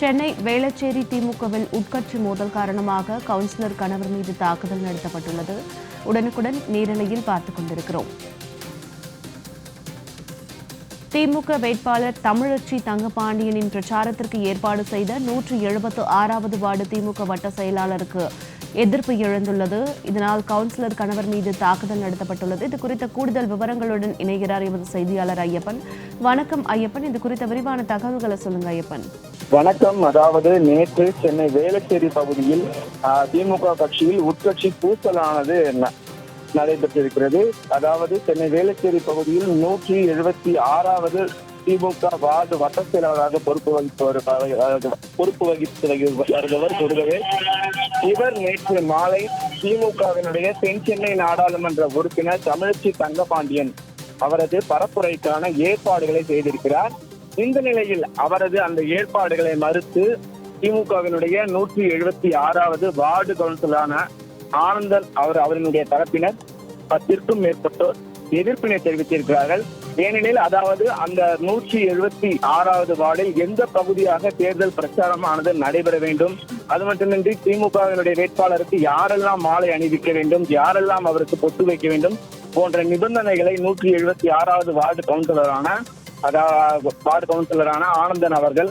சென்னை வேளச்சேரி திமுகவில் உட்கட்சி மோதல் காரணமாக கவுன்சிலர் கணவர் மீது தாக்குதல் நடத்தப்பட்டுள்ளது. உடனுக்குடன் நேரலையில் பார்த்துக் கொண்டிருக்கிறோம். திமுக வேட்பாளர் தமிழச்சி தங்கபாண்டியனின் பிரச்சாரத்திற்கு ஏற்பாடு செய்த நூற்றி எழுபத்து ஆறாவது வார்டு திமுக வட்ட செயலாளருக்கு எதிர்ப்பு எழுந்துள்ளது. இதனால் கவுன்சிலர் கணவர் மீது தாக்குதல் நடத்தப்பட்டுள்ளது. இது குறித்த கூடுதல் விவரங்களுடன் இணைகிறார் எமது செய்தியாளர் ஐயப்பன். வணக்கம் ஐயப்பன். இது குறித்த விரிவான தகவல்களை சொல்லுங்க ஐயப்பன். வணக்கம். அதாவது நேற்று சென்னை வேளச்சேரி பகுதியில் ஆஹ், திமுக கட்சியில் உட்கட்சி பூசலானது ந- நடைபெற்றிருக்கிறது. அதாவது சென்னை வேளச்சேரி பகுதியில் நூற்றி எழுபத்தி ஆறாவது திமுக வார்டு வட்ட செயலாளராக பொறுப்பு வகிப்பவர் பொறுப்பு வகித்து வருபவர் முருகவேல் இவர் நேற்று மாலை திமுகவினுடைய தென் சென்னை நாடாளுமன்ற உறுப்பினர் தமிழச்சி தங்கபாண்டியன் அவரது பரப்புரைக்கான ஏற்பாடுகளை செய்திருக்கிறார். இந்த நிலையில் அவரது அந்த ஏற்பாடுகளை மறுத்து திமுகவினுடைய நூற்றி எழுபத்தி ஆறாவது வார்டு கவுன்சிலான ஆனந்தன் அவர் அவரினுடைய தரப்பினர் பத்திற்கும் மேற்பட்டோர் எதிர்ப்பினை தெரிவித்திருக்கிறார்கள். ஏனெனில் அதாவது அந்த நூற்றி எழுபத்தி ஆறாவது வார்டில் எந்த பகுதியாக தேர்தல் பிரச்சாரமானது நடைபெற வேண்டும்? அது மட்டுமின்றி திமுகவினுடைய வேட்பாளருக்கு யாரெல்லாம் மாலை அணிவிக்க வேண்டும்? யாரெல்லாம் அவருக்கு பொட்டு வைக்க வேண்டும்? போன்ற நிபந்தனைகளை நூற்றி எழுபத்தி ஆறாவது வார்டு கவுன்சிலரான அதாவது வார்டு கவுன்சிலரான ஆனந்தன் அவர்கள்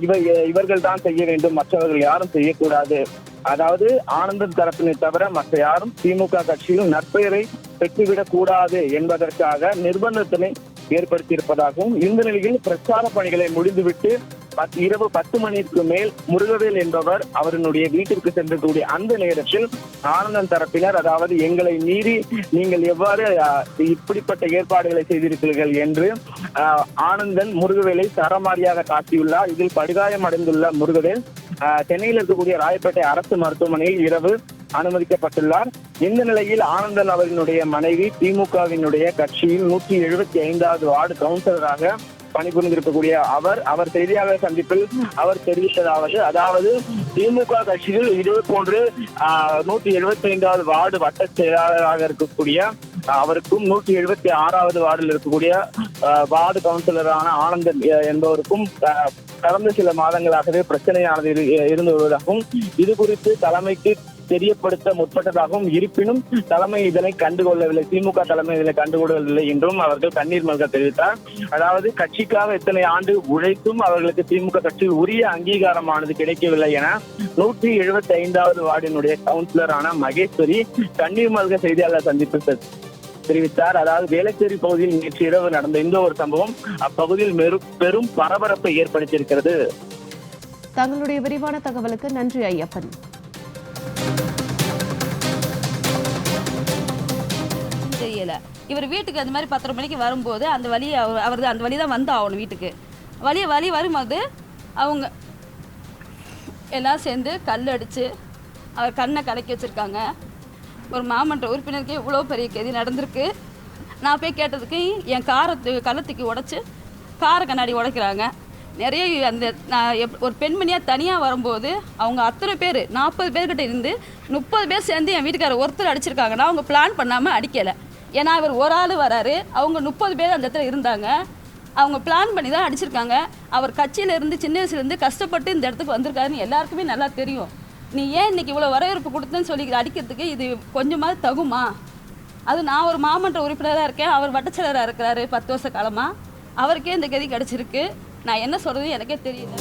இவ இவர்கள் தான் செய்ய வேண்டும் மற்றவர்கள் யாரும் செய்யக்கூடாது. அதாவது ஆனந்தன் தரப்பினை தவிர மற்ற யாரும் திமுக கட்சியில் நற்பெயரை பெற்றுவிடக் கூடாது என்பதற்காக நிர்பந்தத்தினை ஏற்படுத்தியிருப்பதாகவும் இந்த நிலையில் பிரச்சார பணிகளை முடிந்துவிட்டு இரவு பத்து மணிக்கு மேல் முருகவேல் என்பவர் அவருடைய வீட்டிற்கு சென்றக்கூடிய அந்த நேரத்தில் ஆனந்தன் தரப்பினர் அதாவது எங்களை மீறி நீங்கள் எவ்வாறு இப்படிப்பட்ட ஏற்பாடுகளை செய்திருக்கிறீர்கள் என்று அஹ், ஆனந்தன் முருகவேலை சரமாரியாக காட்டியுள்ளார். இதில் படுகாயம் அடைந்துள்ள முருகவேல் சென்னையில் இருக்கக்கூடிய ராயப்பேட்டை அரசு மருத்துவமனையில் இரவு அனுமதிக்கப்பட்டுள்ளார். இந்த நிலையில் ஆனந்தன் அவர்களுடைய மனைவி திமுகவினுடைய கட்சியில் நூற்றி எழுபத்தி ஐந்தாவது வார்டு கவுன்சிலராக பணிபுரிந்திருக்கக்கூடிய அவர் அவர் செய்தியாளர் சந்திப்பில் அவர் தெரிவித்ததாவது அதாவது திமுக கட்சியில் இதே போன்று நூற்றி எழுபத்தி ஐந்தாவது வார்டு வட்ட செயலாளராக இருக்கக்கூடிய அவருக்கும் நூற்றி எழுபத்தி ஆறாவது வார்டில் இருக்கக்கூடிய ஆஹ், வார்டு கவுன்சிலரான ஆனந்தன் என்பவருக்கும் கடந்த சில மாதங்களாகவே பிரச்சனையானது இருந்து வருவதாகவும் இது குறித்து தலைமைக்கு தெரியப்படுத்த முற்பட்டதாகவும் இருப்பினும் தலைமை இதனை கண்டுகொள்ளவில்லை. திமுக தலைமை இதனை கண்டுகொள்ளவில்லை என்றும் அவர்கள் கண்ணீர் மல்க தெரிவித்தார். அதாவது கட்சிக்காக இத்தனை ஆண்டு உழைத்தும் அவர்களுக்கு திமுக கட்சியில் உரிய அங்கீகாரமானது கிடைக்கவில்லை என நூற்றி எழுபத்தி ஐந்தாவது வார்டினுடைய கவுன்சிலரான மகேஸ்வரி கண்ணீர் மல்க செய்தியாளர் சந்திப்பு தெரிவித்தார். அதாவது வேளச்சேரி பகுதியில் நேற்று இரவு நடந்த இந்த ஒரு சம்பவம் அப்பகுதியில் பெரும் பரபரப்பை ஏற்படுத்தியிருக்கிறது. தங்களுடைய விரிவான தகவலுக்கு நன்றி ஐயப்பன். தெரியல. இவர் வீட்டுக்கு அந்த மாதிரி பத்தரை மணிக்கு வரும்போது அந்த வழி அவர் அவர் அந்த வழி தான் வந்து ஆகணும் வீட்டுக்கு. வழி வழி வரும்போது அவங்க எல்லாம் சேர்ந்து கல் அடித்து அவர் கண்ணை கலக்கி வச்சுருக்காங்க. ஒரு மாமன்ற உறுப்பினருக்கே இவ்வளோ பெரிய கதி நடந்திருக்கு. நான் போய் கேட்டதுக்கு என் காரத்து கள்ளத்துக்கு உடச்சி கார கண்ணாடி உடைக்கிறாங்க. நிறைய அந்த நான் எப் ஒரு பெண்மணியாக தனியாக வரும்போது அவங்க அத்தனை பேர் நாற்பது பேர்கிட்ட இருந்து முப்பது பேர் சேர்ந்து என் வீட்டுக்காரர் ஒருத்தர் அடிச்சிருக்காங்கன்னா அவங்க பிளான் பண்ணாமல் அடிக்கலை. ஏன்னா இவர் ஒரு ஆள் வராரு. அவங்க முப்பது பேர் அந்த இடத்துல இருந்தாங்க. அவங்க பிளான் பண்ணி தான் அடிச்சிருக்காங்க. அவர் கட்சியில இருந்து சின்ன வயசுலேருந்து கஷ்டப்பட்டு இந்த இடத்துக்கு வந்திருக்காருன்னு எல்லாருக்குமே நல்லா தெரியும். நீ ஏன் இன்னைக்கு இவ்வளோ வரவேற்பு கொடுத்தேன்னு சொல்லி அடிக்கிறதுக்கு இது கொஞ்சமாவது தகுமா? அது நான் ஒரு மாமன்ற உறுப்பினராக இருக்கேன். அவர் வட்டச்சலராக இருக்கிறாரு பத்து வருஷ காலமாக அவருக்கே இந்த கதி கிடச்சிருக்கு. நான் என்ன சொல்கிறது எனக்கே தெரியல.